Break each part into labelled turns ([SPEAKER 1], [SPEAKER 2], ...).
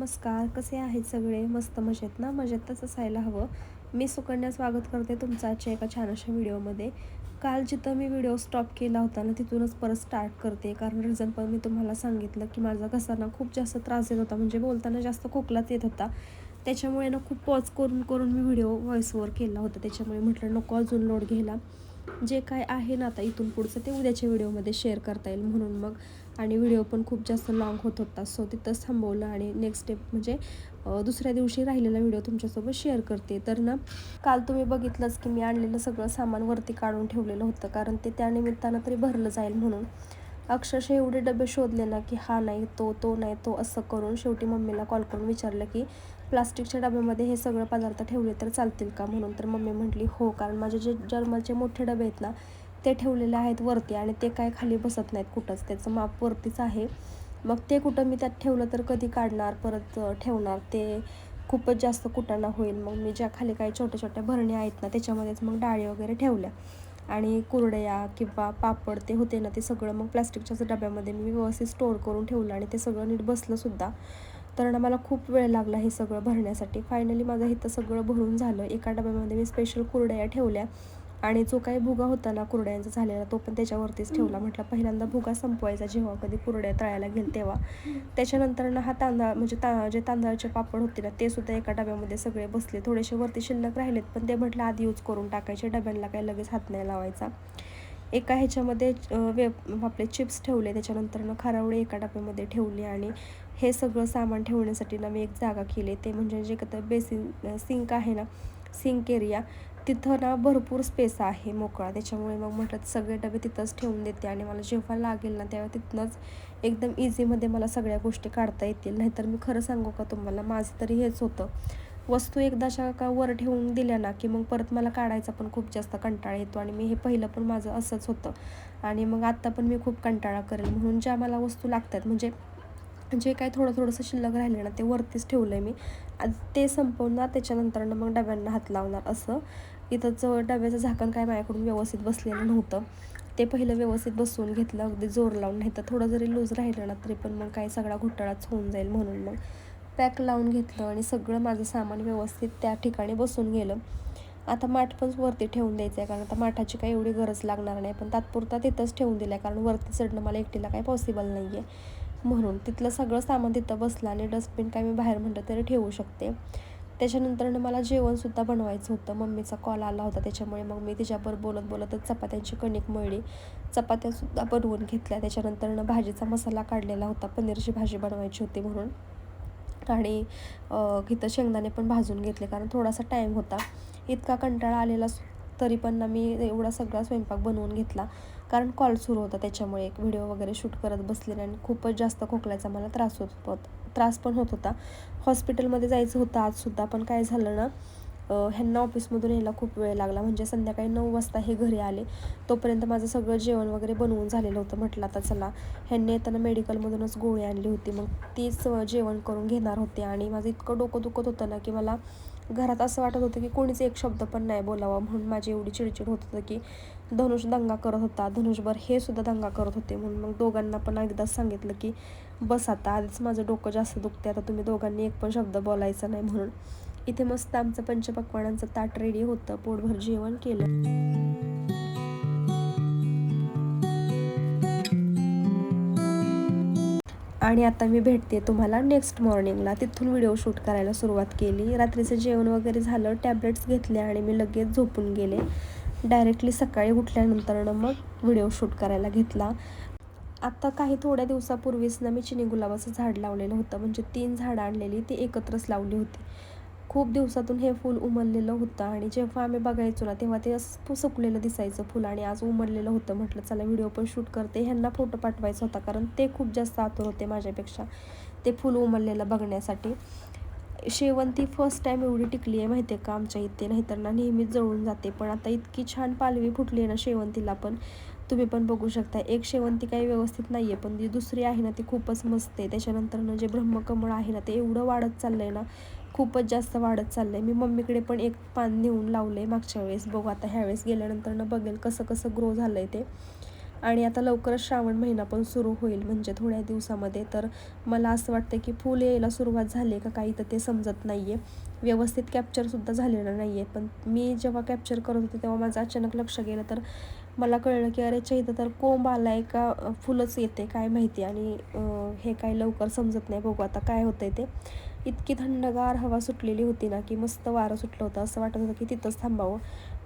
[SPEAKER 1] नमस्कार कसे आहेत सगळे? मस्त मजेत ना? मजेतच असायला हवं. मी सुकन्या स्वागत करते तुमचं आजच्या एका छान अशा व्हिडिओमध्ये. काल जिथं मी व्हिडिओ स्टॉप केला होता ना तिथूनच परत स्टार्ट करते. कारण रिझन पण मी तुम्हाला सांगितलं की माझा घसाना खूप जास्त त्रास येत होता. म्हणजे बोलताना जास्त खोकलाच येत होता. त्याच्यामुळे ना खूप पॉज करून करून मी व्हिडिओ व्हॉइसवर केला होता. त्याच्यामुळे म्हटलं नको अजून लोड घ्यायला. जे काय आहे ना आता इथून पुढचं ते उद्याच्या व्हिडिओमध्ये शेअर करता येईल. म्हणून मग आणि व्हिडिओ पण खूप जास्त लाँग होत होता. सो तिथंच थांबवलं आणि नेक्स्ट स्टेप म्हणजे दुसऱ्या दिवशी राहिलेला व्हिडिओ तुमच्यासोबत शेअर करते. तर ना काल तुम्ही बघितलंच की मी आणलेलं सगळं सामान वरती काढून ठेवलेलं होतं. कारण ते त्यानिमित्तानं तरी भरलं जाईल म्हणून. अक्षरशः एवढे डबे शोधले ना की हा नाही तो तो नाही तो असं करून शेवटी मम्मीला कॉल करून विचारलं की प्लास्टिकच्या डब्यामध्ये हे सगळं पदार्थ ठेवले तर चालतील का? म्हणून तर मम्मी म्हटली हो कारण माझे जे जर्मलचे मोठे डबे आहेत ना ते ठेवलेले आहेत वरती आणि ते काय खाली बसत नाहीत कुठंच. त्याचं माप वरतीच आहे. मग ते कुठं मी त्यात ठेवलं तर कधी काढणार परत ठेवणार? ते खूपच जास्त कुटाणा होईल. मग मी ज्या खाली काही छोट्या छोट्या भरण्या आहेत ना त्याच्यामध्येच मग डाळी वगैरे ठेवल्या. आणि कुरडया किंवा पापड ते होते ना ते सगळं मग प्लास्टिकच्याच डब्यामध्ये मी व्यवस्थित स्टोअर करून ठेवलं आणि ते सगळं नीट बसलंसुद्धा तर ना मला खूप वेळ लागला हे सगळं भरण्यासाठी. फायनली माझं इथं सगळं भरून झालं. एका डब्यामध्ये मी स्पेशल कुरड्या ठेवल्या. आणि जो काही भुगा होता ना कुरड्यांचा झालेला तो पण त्याच्यावरतीच ठेवला. म्हटलं पहिल्यांदा भुगा संपवायचा जेव्हा कधी कुरड्या तळायला घेईल तेव्हा. त्याच्यानंतर ना हा तांदळा म्हणजे ता जे तांदळाचे पापड होते ना ते सुद्धा एका डब्यामध्ये सगळे बसले. थोडेसे वरती शिल्लक राहिलेत पण ते म्हटलं आधी यूज करून टाकायचे. डब्यांना काही लगेच हात नाही लावायचा. एका ह्याच्यामध्ये वे आपले चिप्स ठेवले. त्याच्यानंतर ना खारावळे एका डब्यामध्ये ठेवले आणि हे सगळं सामान ठेवण्यासाठी ना मी एक जागा केली. ते म्हणजे जे का बेसिन सिंक आहे ना सिंक एरिया तिथं ना भरपूर स्पेस आहे मोकळा. त्याच्यामुळे मग म्हटलं सगळे डबे तिथंच ठेवून देते आणि मला जेव्हा लागेल ना तेव्हा तिथनंच एकदम इझीमध्ये मला सगळ्या गोष्टी काढता येतील. नाहीतर मी खरं सांगू का तुम्हाला माझं तरी हेच होतं. वस्तू एकदाच्या का वर ठेवून दिल्या ना की मग परत मला काढायचा पण खूप जास्त कंटाळा येतो आणि मी हे पहिलं पण माझं असंच होतं. आणि मग आत्ता पण मी खूप कंटाळा करेल. म्हणून ज्या मला वस्तू लागतात म्हणजे जे काय थोडं थोडंसं शिल्लक राहिलं ना ते वरतीच ठेवलं आहे मी. ते संपवणार त्याच्यानंतर मग डब्यांना हात लावणार असं. इथंच डब्याचं झाकण काय माझ्याकडून व्यवस्थित बसलेलं नव्हतं. ते पहिलं व्यवस्थित बसवून घेतलं अगदी जोर लावून. नाही तर थोडं जरी लूज राहिलं ना तरी पण मग काही सगळा घोटाळाच होऊन जाईल म्हणून मग पॅक लावून घेतलं आणि सगळं माझं सामान व्यवस्थित त्या ठिकाणी बसून गेलं. आता माठ पण वरती ठेवून द्यायचं आहे कारण आता माठाची काही एवढी गरज लागणार नाही. पण तात्पुरता तिथंच ठेवून दिलं आहे कारण वरती चढणं मला एकटीला काही पॉसिबल नाही आहे म्हणून तिथलं सगळं सामान तिथं बसलं आणि डस्टबिन काय मी बाहेर म्हटलं तरी ठेवू शकते. त्याच्यानंतरनं मला जेवणसुद्धा बनवायचं होतं. मम्मीचा कॉल आला होता त्याच्यामुळे मग मी तिच्याबरोबर बोलत बोलतच चपात्यांची कणिक मळली. चपात्यासुद्धा बनवून घेतल्या. त्याच्यानंतरनं भाजीचा मसाला काढलेला होता. पनीरची भाजी बनवायची होती म्हणून. आणि इथं शेंगदाणे पण भाजून घेतले कारण थोडासा टाईम होता. इतका कंटाळा आलेला तरी पण ना मी एवढा सगळा स्वयंपाक बनवून घेतला. कारण कॉल सुरू होता त्याच्यामुळे एक व्हिडिओ वगैरे शूट करत बसले आणि खूपच जास्त खोकल्याचा मला त्रास होत त्रास पण होत होता. हॉस्पिटलमध्ये जायचं होतं आजसुद्धा पण काय झालं ना ह्यांना ऑफिसमधून यायला खूप वेळ लागला. म्हणजे संध्याकाळी नऊ वाजता हे घरी आले. तोपर्यंत माझं सगळं जेवण वगैरे बनवून झालेलं होतं. म्हटलं आता चला ह्यांनी येताना मेडिकलमधूनच गोळी आणली होती. मग तीच जेवण करून घेणार होते. आणि माझं इतकं डोकं दुखत होतं ना की मला घरात असं वाटत होतं की कोणीच एक शब्द पण नाही बोलावा म्हणून माझी एवढी चिडचिड होत होतं की धनुष दंगा करत होता. धनुषभर हे सुद्धा दंगा करत होते म्हणून मग दोघांना पण एकदाच सांगितलं की बस आता आधीच माझं डोकं जास्त दुखते आता तुम्ही दोघांनी एक पण शब्द बोलायचा नाही म्हणून इथे मस्त आमचं पंचपक्वानांचं ताट रेडी होतं. पोटभर जेवण केलं. आणि आता मी भेटते तुम्हाला नेक्स्ट मॉर्निंगला तिथून व्हिडिओ शूट करायला सुरुवात केली. रात्रीचं जेवण वगैरे झालं टॅबलेट्स घेतले आणि मी लगेच झोपून गेले. डायरेक्टली सकाळी उठल्यानंतर मग व्हिडिओ शूट करायला घेतला. आत्ता काही थोड्या दिवसापूर्वीच ना मी चिनी गुलाबाचं झाड लावलेलं होतं. म्हणजे तीन झाडं आणलेली ती एकत्रच लावली होती. खूप दिवसातून हे फूल उमललेलं होतं आणि जेव्हा आम्ही बघायचो ना तेव्हा ते सुकलेलं दिसायचं फुल आणि आज उमललेलं होतं. म्हटलं चला व्हिडिओ पण शूट करते. ह्यांना फोटो पाठवायचा होता कारण ते खूप जास्त आतुर होते माझ्यापेक्षा ते फूल उमललेलं बघण्यासाठी. शेवंती फर्स्ट टाईम एवढी टिकली आहे माहिती आहे का आमच्या इथे? नाहीतर ना नेहमीच जळून जाते. पण आता इतकी छान पालवी फुटली आहे ना शेवंतीला पण तुम्ही पण बघू शकता. एक शेवंती काही व्यवस्थित नाही आहे पण जी दुसरी आहे ना ती खूपच मस्त आहे. त्याच्यानंतर जे ब्रह्मकमळ आहे ना ते एवढं वाढत चाललं आहे ना खूपच जास्त वाढत चाललं आहे मी मम्मीकडे पण एक पान नेऊन लावलं आहे मागच्या वेळेस. बघू आता ह्यावेळेस गेल्यानंतर न बघेल कसं कसं ग्रो झालं आहे ते. आणि आता लवकरच श्रावण महिना पण सुरू होईल म्हणजे थोड्या दिवसामध्ये. तर मला असं वाटतं की फुल यायला सुरुवात झाली आहे का काही तर ते समजत नाही आहे व्यवस्थित कॅप्चरसुद्धा झालेलं नाही आहे पण मी जेव्हा कॅप्चर करत होते तेव्हा माझं अचानक लक्ष गेलं. तर मला कळलं की अरे इथं तर कोंब आला आहे का फुलंच येते काय माहिती. आणि हे काय लवकर समजत नाही. बघू आता काय होतं आहे ते. इतकी थंडगार हवा सुटलेली होती ना की मस्त वारं सुटलं होतं. असं वाटत होतं की तिथंच थांबावं.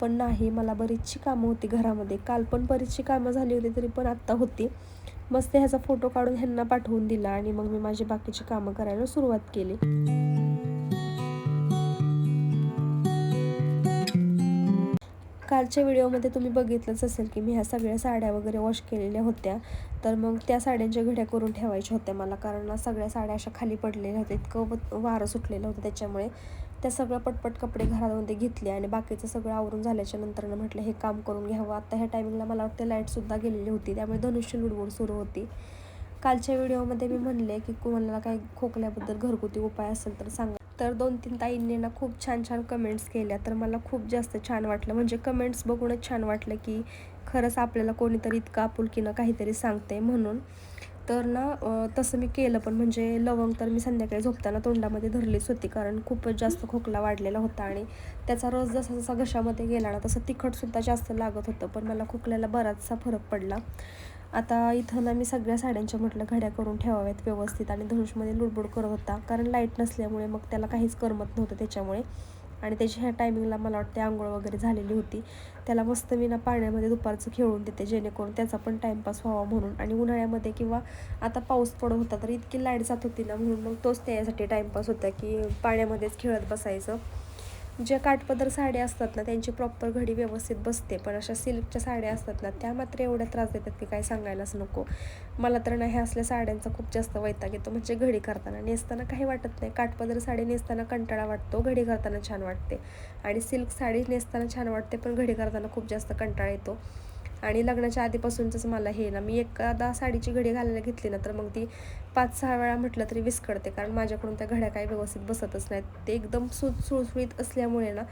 [SPEAKER 1] पण नाही मला बरीचशी कामं होती घरामध्ये. काल पण बरीचशी कामं झाली होती तरी पण आत्ता होती. मस्त ह्याचा फोटो काढून ह्यांना पाठवून दिला आणि मग मी माझी बाकीची कामं करायला सुरुवात केली. कालच्या व्हिडिओमध्ये तुम्ही बघितलंच असेल की मी ह्या सगळ्या साड्या वगैरे वॉश केलेल्या होत्या. तर मग त्या साड्यांच्या घड्या करून ठेवायच्या होत्या मला कारण सगळ्या साड्या अशा खाली पडलेल्या होत्या इतकं वारं सुटलेलं होतं त्याच्यामुळे. त्या सगळं पटपट कपडे घरामध्ये घेतले आणि बाकीचं सगळं आवरून झाल्याच्यानंतर म्हटलं हे काम करून घ्यावं. आता ह्या टायमिंगला मला वाटतं लाईटसुद्धा गेलेली होती त्यामुळे धनुष्य लुडबुड सुरू होती. कालच्या व्हिडिओमध्ये मी म्हणले की कोणाला काही खोकल्याबद्दल घरगुती उपाय असेल तर सांगा. तर दोन तीन ताईंनी ना खूप छान छान कमेंट्स केल्या. तर मला खूप जास्त छान वाटलं. म्हणजे कमेंट्स बघूनच छान वाटलं की खरंच आपल्याला कोणीतरी इतकं आपुलकीनं काहीतरी सांगते म्हणून. तर ना तसं मी केलं पण म्हणजे लवंग तर मी संध्याकाळी झोपताना तोंडामध्ये धरलीच होती. कारण खूपच जास्त खोकला वाढलेला होता आणि त्याचा रस जसा जसा घशामध्ये गेला ना तसं तिखटसुद्धा जास्त लागत होतं. पण मला खोकल्याला बराचसा फरक पडला. आता इथं ना मी सगळ्या साड्यांच्या म्हटलं घड्या करून ठेवाव्यात व्यवस्थित आणि धनुषमध्ये लुडबुड करत होता. कारण लाइट नसल्यामुळे मग त्याला काहीच करमत नव्हतं त्याच्यामुळे. आणि त्याची ह्या टायमिंगला मला वाटते आंघोळ वगैरे झालेली होती. त्याला मस्त मी ना पाण्यामध्ये दुपारचं खेळून देते जेणेकरून त्याचा पण टाईमपास व्हावा म्हणून. आणि उन्हाळ्यामध्ये किंवा आता पाऊस पडत होता तर इतकी लाइट जात होती ना म्हणून मग तोच त्यासाठी टाईमपास होता की पाण्यामध्येच खेळत बसायचं. ज्या काठपदर साड्या असतात ना त्यांची प्रॉपर घडी व्यवस्थित बसते. पण अशा सिल्कच्या साड्या असतात ना त्या मात्र एवढ्या त्रास देतात की काय सांगायलाच नको. मला तर नाही असल्या साड्यांचा खूप जास्त वैताग येतो म्हणजे घडी करताना. नेसताना काही वाटत नाही. काठपदर साडी नेसताना कंटाळा वाटतो घडी करताना छान वाटते. आणि सिल्क साडी नेसताना छान वाटते पण घडी करताना खूप जास्त कंटाळा येतो. आणि लग्नाच्या आधीपासूनच मला हे ना मी एखादा साडीची घडी घालायला घेतली ना तर मग ती पाच सहा वेळा म्हटलं तरी विस्कळते. कारण माझ्याकडून त्या घड्या काही व्यवस्थित बसतच नाहीत. ते एकदम सु सुळसुळीत असल्यामुळे ना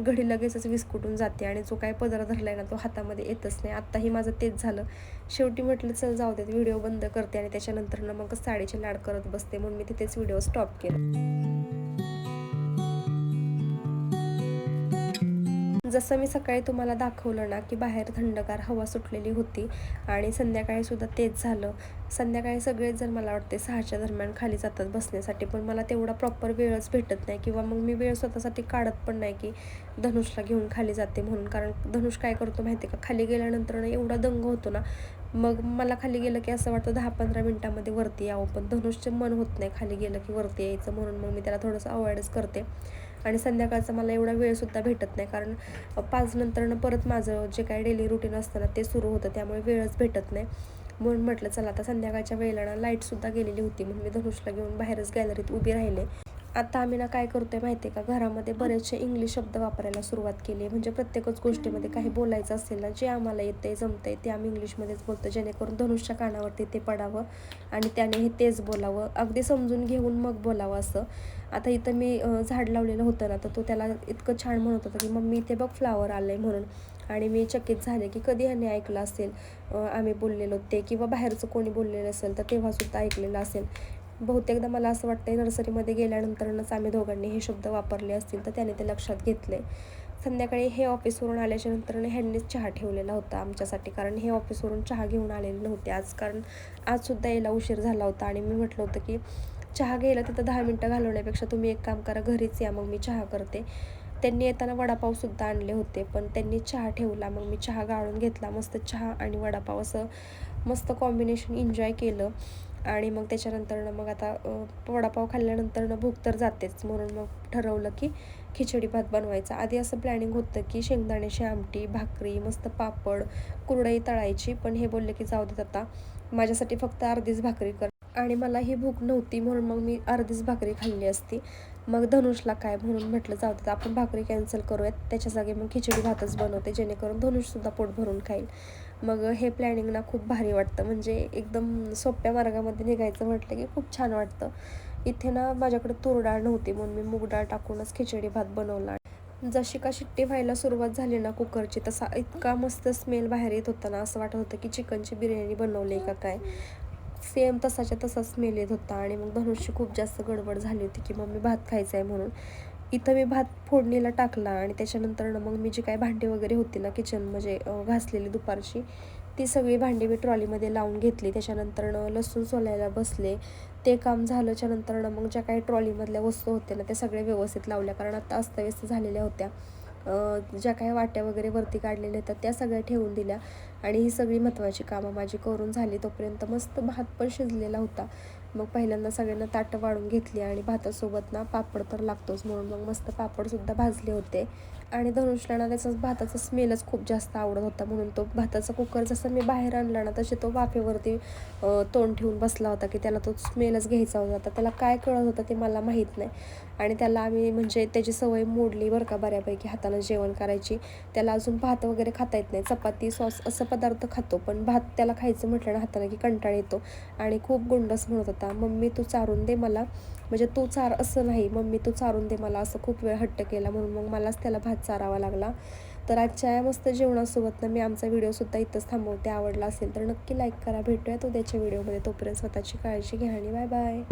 [SPEAKER 1] घडी लगेचच विस्कुटून जाते आणि जो काय पदर धरला आहे ना तो हातामध्ये येतच नाही. आत्ताही माझं तेच झालं. शेवटी म्हटलं चल जाऊ देत व्हिडिओ बंद करते आणि त्याच्यानंतर ना मग साडीचे लाड करत बसते. म्हणून मी तिथेच व्हिडिओ स्टॉप केला. जसं मी सकाळी तुम्हाला दाखवलं ना की बाहेर थंडगार हवा सुटलेली होती आणि संध्याकाळीसुद्धा तेच झालं. संध्याकाळी सगळेच जर मला वाटते सहाच्या दरम्यान खाली जातात बसण्यासाठी पण मला तेवढा प्रॉपर वेळच भेटत नाही किंवा मग मी वेळ स्वतःसाठी काढत पण नाही की धनुषला घेऊन खाली जाते म्हणून. कारण धनुष काय करतो माहिती का? खाली गेल्यानंतर ना एवढा दंग होतो ना मग मला खाली गेलं की असं वाटतं दहा पंधरा मिनटामध्ये वरती यावं पण धनुषचं मन होत नाही खाली गेलं की वरती यायचं म्हणून मग मी त्याला थोडंसं अवॉइडच करते. आणि संध्याकाळचा मला एवढा वेळसुद्धा भेटत नाही कारण पाच नंतरनं परत माझं जे काय डेली रुटीन असतं ना ते सुरू होतं त्यामुळे वेळच भेटत नाही. म्हणून म्हटलं चला आता संध्याकाळच्या वेळेला ना लाईटसुद्धा गेलेली होती म्हणून मी धनुषला घेऊन बाहेरच गॅलरीत उभी राहिले. आता आम्ही ना काय करतोय माहिती आहे का? घरामध्ये बरेचसे इंग्लिश शब्द वापरायला सुरुवात केली म्हणजे प्रत्येकच गोष्टीमध्ये काही बोलायचं असेल ना जे आम्हाला येते जमतंय ते आम्ही इंग्लिशमध्येच बोलतो. जेणेकरून धनुषच्या कानावरती ते पडावं आणि त्याने हे तेच बोलावं. अगदी समजून घेऊन मग बोलावं असं. आता इथं मी झाड लावलेलं होतं ना तर तो त्याला इतकं छान म्हणत होता की मम्मी इथे बघ फ्लावर आलं आहे म्हणून. आणि मी चकित झाले की कधी ह्याने ऐकलं असेल आम्ही बोललेलो ते? किंवा बाहेरचं कोणी बोललेलं असेल तर तेव्हासुद्धा ऐकलेलं असेल. बहुतेकदा मला असं वाटतं नर्सरीमध्ये गेल्यानंतरच आम्ही दोघांनी हे शब्द वापरले असतील तर त्याने ते लक्षात घेतले संध्याकाळी हे ऑफिसवरून आल्याच्यानंतर ह्यांनीच चहा ठेवलेला होता आमच्यासाठी कारण हे ऑफिसवरून चहा घेऊन आलेले नव्हते आज. कारण आजसुद्धा यायला उशीर झाला होता आणि मी म्हटलं होतं की चहा घ्यायला तिथं दहा मिनटं घालवण्यापेक्षा तुम्ही एक काम करा घरीच या मग मी चहा करते. त्यांनी येताना वडापावसुद्धा आणले होते पण त्यांनी चहा ठेवला मग मी चहा गाळून घेतला मस्त चहा आणि वडापाव असं मस्त कॉम्बिनेशन एन्जॉय केलं. आणि मग त्याच्यानंतरनं मग आता वडापाव खाल्ल्यानंतरनं भूक तर जातेच. म्हणून मग ठरवलं की खिचडी भात बनवायचा. आधी असं प्लॅनिंग होतं की शेंगदाण्याची आमटी भाकरी मस्त पापड कुरडई तळायची. पण हे बोलले की जाऊ देत आता. माझ्यासाठी फक्त अर्धीच भाकरी कर. आणि मला ही भूक नव्हती म्हणून मग मी अर्धीच भाकरी खाल्ली असती. मग धनुषला काय म्हणून म्हटलं जाऊ देत आपण भाकरी कॅन्सल करूयात. त्याच्या जागी मग खिचडी भातच बनवते जेणेकरून धनुषसुद्धा पोट भरून खाईल. मग हे प्लॅनिंग ना खूप भारी वाटतं. म्हणजे एकदम सोप्या मार्गामध्ये निघायचं म्हटलं की खूप छान वाटतं. इथे ना माझ्याकडे तुरडाळ नव्हती म्हणून मी मूग डाळ टाकूनच खिचडी भात बनवला. जशी का शिट्टी व्हायला सुरुवात झाली ना कुकरची तसा इतका मस्त स्मेल बाहेर येत होता ना असं वाटत होतं की चिकनची बिर्याणी बनवली का काय. सेम तसाच्या तसा स्मेल येत होता आणि मग धनुषची खूप जास्त गडबड झाली होती की मम्मी भात खायचा आहे म्हणून. इथं मी भात फोडणीला टाकला आणि त्याच्यानंतर ना मग मी जी काही भांडी वगैरे होती ना किचन म्हणजे घासलेली दुपारची ती सगळी भांडी मी ट्रॉलीमध्ये लावून घेतली. त्याच्यानंतर लसूण सोलायला बसले. ते काम झाल्याच्यानंतर मग ज्या काही ट्रॉलीमधल्या वस्तू होत्या ना त्या सगळ्या व्यवस्थित लावल्या. कारण आता अस्तव्यस्त झालेल्या होत्या. ज्या काही वाट्या वगैरे वरती काढलेल्या होत्या त्या सगळ्या ठेवून दिल्या. आणि ही सगळी महत्त्वाची कामं माझी करून झाली. तोपर्यंत मस्त भात पण शिजलेला होता. मग पहिल्यांदा सगळ्यांना ताटं वाढून घेतली आणि भातासोबत ना पापड तर लागतोच म्हणून मग मस्त पापडसुद्धा भाजले होते. आणि धनुषला ना त्याचा भाताचा स्मेलच खूप जास्त आवडत होता म्हणून तो भाताचा कुकर जसं मी बाहेर आणला ना तसे तो वाफेवरती तोंड ठेवून बसला होता की त्याला तो स्मेलच घ्यायचा होता. त्याला काय कळत होतं ते मला माहीत नाही. आणि त्याला आम्ही म्हणजे त्याची सवय मोडली बरं का बऱ्यापैकी हातानं जेवण करायची. त्याला अजून भात वगैरे खाता येत नाही. चपाती सॉस असं पदार्थ खातो पण भात त्याला खायचं म्हटलं ना हातानं की कंटाळ येतो. आणि खूप गोंडस म्हणत होता मम्मी तू चारून दे मला. म्हणजे तू चार असं नाही मम्मी तू चारून दे मला असं खूप वेळ हट्ट केला. म्हणून मग मलाच त्याला भात चारावा लागला. तर आजच्या या मस्त जेवणासोबत ना मी आमचा व्हिडिओसुद्धा इथंच थांबवते. आवडला असेल तर नक्की लाईक करा. भेटूयात उद्याच्या व्हिडिओमध्ये. तोपर्यंत स्वतःची काळजी घ्या आणि बाय बाय.